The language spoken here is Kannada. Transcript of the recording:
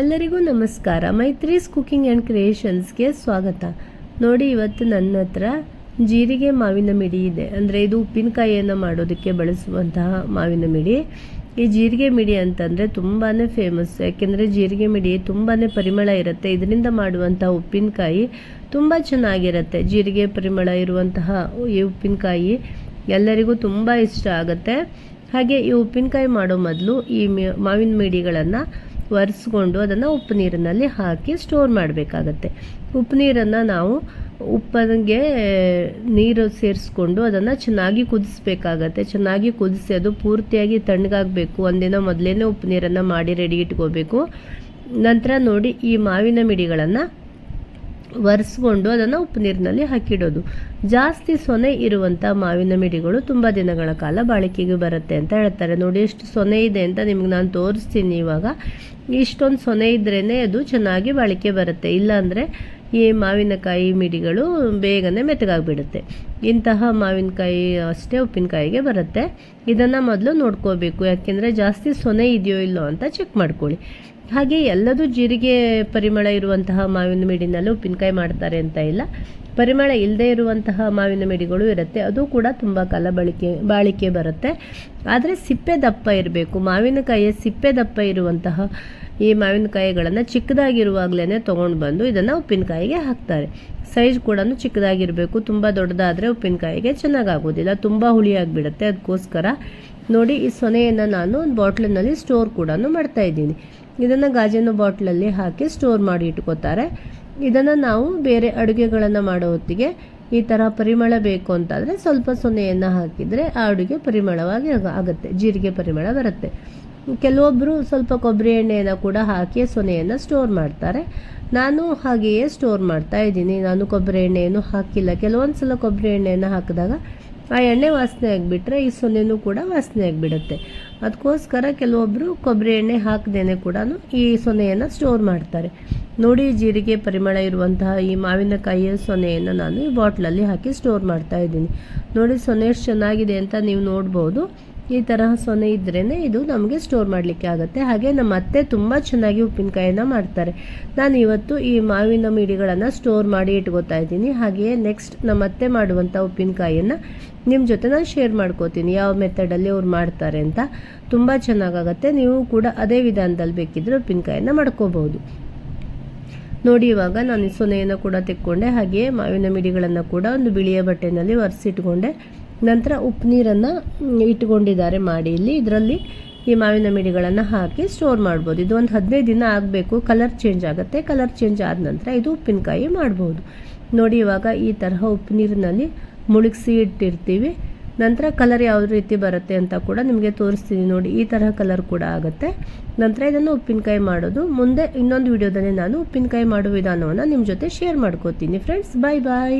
ಎಲ್ಲರಿಗೂ ನಮಸ್ಕಾರ. ಮೈತ್ರೀಸ್ ಕುಕಿಂಗ್ ಆ್ಯಂಡ್ ಕ್ರಿಯೇಷನ್ಸ್ಗೆ ಸ್ವಾಗತ. ನೋಡಿ, ಇವತ್ತು ನನ್ನ ಹತ್ರ ಜೀರಿಗೆ ಮಾವಿನ ಮಿಡಿ ಇದೆ. ಅಂದರೆ ಇದು ಉಪ್ಪಿನಕಾಯಿಯನ್ನು ಮಾಡೋದಕ್ಕೆ ಬಳಸುವಂತಹ ಮಾವಿನ ಮಿಡಿ. ಈ ಜೀರಿಗೆ ಮಿಡಿ ಅಂತಂದರೆ ತುಂಬಾ ಫೇಮಸ್ ಯಾಕೆಂದರೆ ಜೀರಿಗೆ ಮಿಡಿ ತುಂಬಾ ಪರಿಮಳ ಇರುತ್ತೆ. ಇದರಿಂದ ಮಾಡುವಂತಹ ಉಪ್ಪಿನಕಾಯಿ ತುಂಬ ಚೆನ್ನಾಗಿರುತ್ತೆ. ಜೀರಿಗೆ ಪರಿಮಳ ಇರುವಂತಹ ಈ ಉಪ್ಪಿನಕಾಯಿ ಎಲ್ಲರಿಗೂ ತುಂಬ ಇಷ್ಟ ಆಗುತ್ತೆ. ಹಾಗೆ ಈ ಉಪ್ಪಿನಕಾಯಿ ಮಾಡೋ ಮೊದಲು ಈ ಮಾವಿನ ಮಿಡಿಗಳನ್ನು ಒರೆಸ್ಕೊಂಡು ಅದನ್ನು ಉಪ್ಪು ನೀರಿನಲ್ಲಿ ಹಾಕಿ ಸ್ಟೋರ್ ಮಾಡಬೇಕಾಗತ್ತೆ. ಉಪ್ಪು ನೀರನ್ನು ನಾವು ಉಪ್ಪನಿಗೆ ನೀರು ಸೇರಿಸ್ಕೊಂಡು ಅದನ್ನು ಚೆನ್ನಾಗಿ ಕುದಿಸ್ಬೇಕಾಗತ್ತೆ. ಚೆನ್ನಾಗಿ ಕುದಿಸಿ ಅದು ಪೂರ್ತಿಯಾಗಿ ತಣ್ಣಗಾಗಬೇಕು. ಒಂದಿನ ಮೊದಲೇ ಉಪ್ಪು ನೀರನ್ನು ಮಾಡಿ ರೆಡಿ ಇಟ್ಕೋಬೇಕು. ನಂತರ ನೋಡಿ ಈ ಮಾವಿನ ಮಿಡಿಗಳನ್ನು ಒರೆಸ್ಕೊಂಡು ಅದನ್ನು ಉಪ್ಪು ನೀರಿನಲ್ಲಿ ಹಾಕಿಡೋದು. ಜಾಸ್ತಿ ಸೊನೆ ಇರುವಂಥ ಮಾವಿನ ಮಿಡಿಗಳು ತುಂಬ ದಿನಗಳ ಕಾಲ ಬಾಳಿಕೆಗೆ ಬರುತ್ತೆ ಅಂತ ಹೇಳ್ತಾರೆ. ನೋಡಿ ಎಷ್ಟು ಸೊನೆ ಇದೆ ಅಂತ ನಿಮ್ಗೆ ನಾನು ತೋರಿಸ್ತೀನಿ ಇವಾಗ. ಇಷ್ಟೊಂದು ಸೊನೆ ಇದ್ರೇ ಅದು ಚೆನ್ನಾಗಿ ಬಾಳಿಕೆ ಬರುತ್ತೆ. ಇಲ್ಲಾಂದರೆ ಈ ಮಾವಿನಕಾಯಿ ಮಿಡಿಗಳು ಬೇಗನೆ ಮೆತ್ತಗಾಗ್ಬಿಡುತ್ತೆ. ಇಂತಹ ಮಾವಿನಕಾಯಿ ಅಷ್ಟೇ ಉಪ್ಪಿನಕಾಯಿಗೆ ಬರುತ್ತೆ. ಇದನ್ನು ಮೊದಲು ನೋಡ್ಕೋಬೇಕು. ಯಾಕೆಂದರೆ ಜಾಸ್ತಿ ಸೊನೆ ಇದೆಯೋ ಇಲ್ಲೋ ಅಂತ ಚೆಕ್ ಮಾಡ್ಕೊಳ್ಳಿ. ಹಾಗೆ ಎಲ್ಲದೂ ಜೀರಿಗೆ ಪರಿಮಳ ಇರುವಂತಹ ಮಾವಿನ ಮಿಡಿನಲ್ಲಿ ಉಪ್ಪಿನಕಾಯಿ ಮಾಡ್ತಾರೆ ಅಂತ ಇಲ್ಲ. ಪರಿಮಳ ಇಲ್ಲದೆ ಇರುವಂತಹ ಮಾವಿನ ಮಿಡಿಗಳು ಇರುತ್ತೆ. ಅದು ಕೂಡ ತುಂಬ ಕಾಲ ಬಳಕೆ, ಬಾಳಿಕೆ ಬರುತ್ತೆ. ಆದರೆ ಸಿಪ್ಪೆ ದಪ್ಪ ಇರಬೇಕು. ಮಾವಿನಕಾಯಿಯ ಸಿಪ್ಪೆ ದಪ್ಪ ಇರುವಂತಹ ಈ ಮಾವಿನಕಾಯಿಗಳನ್ನು ಚಿಕ್ಕದಾಗಿರುವಾಗಲೇ ತೊಗೊಂಡು ಬಂದು ಇದನ್ನು ಉಪ್ಪಿನಕಾಯಿಗೆ ಹಾಕ್ತಾರೆ. ಸೈಜ್ ಕೂಡ ಚಿಕ್ಕದಾಗಿರಬೇಕು. ತುಂಬ ದೊಡ್ಡದಾದರೆ ಉಪ್ಪಿನಕಾಯಿಗೆ ಚೆನ್ನಾಗಾಗೋದಿಲ್ಲ ತುಂಬ ಹುಳಿಯಾಗಿಬಿಡುತ್ತೆ. ಅದಕ್ಕೋಸ್ಕರ ನೋಡಿ ಈ ಸೊನೆಯನ್ನು ನಾನು ಒಂದು ಬಾಟ್ಲಿನಲ್ಲಿ ಸ್ಟೋರ್ ಕೂಡ ಮಾಡ್ತಾ ಇದ್ದೀನಿ. ಇದನ್ನು ಗಾಜಿನ ಬಾಟ್ಲಲ್ಲಿ ಹಾಕಿ ಸ್ಟೋರ್ ಮಾಡಿ ಇಟ್ಕೋತಾರೆ. ಇದನ್ನು ನಾವು ಬೇರೆ ಅಡುಗೆಗಳನ್ನು ಮಾಡೋ ಹೊತ್ತಿಗೆ ಈ ಥರ ಪರಿಮಳ ಬೇಕು ಅಂತಾದರೆ ಸ್ವಲ್ಪ ಸೊನೆಯನ್ನು ಹಾಕಿದರೆ ಆ ಅಡುಗೆ ಪರಿಮಳವಾಗಿ ಆಗುತ್ತೆ, ಜೀರಿಗೆ ಪರಿಮಳ ಬರುತ್ತೆ. ಕೆಲವೊಬ್ಬರು ಸ್ವಲ್ಪ ಕೊಬ್ಬರಿ ಎಣ್ಣೆಯನ್ನು ಕೂಡ ಹಾಕಿ ಸೊನೆಯನ್ನು ಸ್ಟೋರ್ ಮಾಡ್ತಾರೆ. ನಾನು ಹಾಗೆಯೇ ಸ್ಟೋರ್ ಮಾಡ್ತಾ ಇದ್ದೀನಿ. ನಾನು ಕೊಬ್ಬರಿ ಎಣ್ಣೆಯನ್ನು ಹಾಕಿಲ್ಲ. ಕೆಲವೊಂದು ಸಲ ಕೊಬ್ಬರಿ ಎಣ್ಣೆಯನ್ನು ಹಾಕಿದಾಗ ಆ ಎಣ್ಣೆ ವಾಸನೆ ಆಗಿಬಿಟ್ರೆ ಈ ಸೊನ್ನೆನೂ ಕೂಡ ವಾಸನೆ ಆಗಿಬಿಡುತ್ತೆ. ಅದಕ್ಕೋಸ್ಕರ ಕೆಲವೊಬ್ಬರು ಕೊಬ್ಬರಿ ಎಣ್ಣೆ ಹಾಕದೇನೆ ಕೂಡ ಈ ಸೊನೆಯನ್ನು ಸ್ಟೋರ್ ಮಾಡ್ತಾರೆ. ನೋಡಿ ಜೀರಿಗೆ ಪರಿಮಳ ಇರುವಂತಹ ಈ ಮಾವಿನಕಾಯಿಯ ಸೊನೆಯನ್ನು ನಾನು ಈ ಬಾಟ್ಲಲ್ಲಿ ಹಾಕಿ ಸ್ಟೋರ್ ಮಾಡ್ತಾ ಇದ್ದೀನಿ. ನೋಡಿ ಸೊನೆ ಎಷ್ಟು ಚೆನ್ನಾಗಿದೆ ಅಂತ ನೀವು ನೋಡ್ಬೋದು. ಈ ತರಹ ಸೊನೆ ಇದ್ರೇ ಇದು ನಮಗೆ ಸ್ಟೋರ್ ಮಾಡಲಿಕ್ಕೆ ಆಗುತ್ತೆ. ಹಾಗೆ ನಮ್ಮ ಅತ್ತೆ ತುಂಬ ಚೆನ್ನಾಗಿ ಉಪ್ಪಿನಕಾಯಿನ ಮಾಡ್ತಾರೆ. ನಾನು ಇವತ್ತು ಈ ಮಾವಿನ ಮಿಡಿಗಳನ್ನು ಸ್ಟೋರ್ ಮಾಡಿ ಇಟ್ಕೋತಾ ಇದ್ದೀನಿ. ಹಾಗೆಯೇ ನೆಕ್ಸ್ಟ್ ನಮ್ಮ ಅತ್ತೆ ಮಾಡುವಂಥ ಉಪ್ಪಿನಕಾಯಿಯನ್ನು ನಿಮ್ಮ ಜೊತೆ ನಾನು ಶೇರ್ ಮಾಡ್ಕೋತೀನಿ. ಯಾವ ಮೆಥಡಲ್ಲಿ ಅವ್ರು ಮಾಡ್ತಾರೆ ಅಂತ. ತುಂಬ ಚೆನ್ನಾಗಾಗತ್ತೆ. ನೀವು ಕೂಡ ಅದೇ ವಿಧಾನದಲ್ಲಿ ಬೇಕಿದ್ರೆ ಉಪ್ಪಿನಕಾಯಿನ ಮಾಡ್ಕೋಬಹುದು. ನೋಡಿ, ಇವಾಗ ನಾನು ಈ ಸೊನೆಯನ್ನು ಕೂಡ ತೆಕ್ಕೊಂಡೆ. ಹಾಗೆಯೇ ಮಾವಿನ ಮಿಡಿಗಳನ್ನು ಕೂಡ ಒಂದು ಬಿಳಿಯ ಬಟ್ಟೆನಲ್ಲಿ ಒರೆಸಿಟ್ಕೊಂಡೆ. ನಂತರ ಉಪ್ಪು ನೀರನ್ನು ಇಟ್ಕೊಂಡಿದ್ದಾರೆ ಮಾಡಿ ಇಲ್ಲಿ. ಇದರಲ್ಲಿ ಈ ಮಾವಿನ ಮಿಡಿಗಳನ್ನು ಹಾಕಿ ಸ್ಟೋರ್ ಮಾಡ್ಬೋದು. ಇದು ಒಂದು ಹದಿನೈದು ದಿನ ಆಗಬೇಕು. ಕಲರ್ ಚೇಂಜ್ ಆಗುತ್ತೆ. ಕಲರ್ ಚೇಂಜ್ ಆದ ನಂತರ ಇದು ಉಪ್ಪಿನಕಾಯಿ ಮಾಡ್ಬೋದು. ನೋಡಿ ಇವಾಗ ಈ ತರಹ ಉಪ್ಪು ನೀರಿನಲ್ಲಿ ಮುಳುಗಿಸಿ ಇಟ್ಟಿರ್ತೀವಿ. ನಂತರ ಕಲರ್ ಯಾವ ರೀತಿ ಬರುತ್ತೆ ಅಂತ ಕೂಡ ನಿಮಗೆ ತೋರಿಸ್ತೀನಿ ನೋಡಿ. ಈ ತರಹ ಕಲರ್ ಕೂಡ ಆಗುತ್ತೆ. ನಂತರ ಇದನ್ನು ಉಪ್ಪಿನಕಾಯಿ ಮಾಡೋದು. ಮುಂದೆ ಇನ್ನೊಂದು ವಿಡಿಯೋದಲ್ಲಿ ನಾನು ಉಪ್ಪಿನಕಾಯಿ ಮಾಡುವ ವಿಧಾನವನ್ನು ನಿಮ್ಮ ಜೊತೆ ಶೇರ್ ಮಾಡ್ಕೋತೀನಿ. ಫ್ರೆಂಡ್ಸ್ ಬಾಯ್ ಬಾಯ್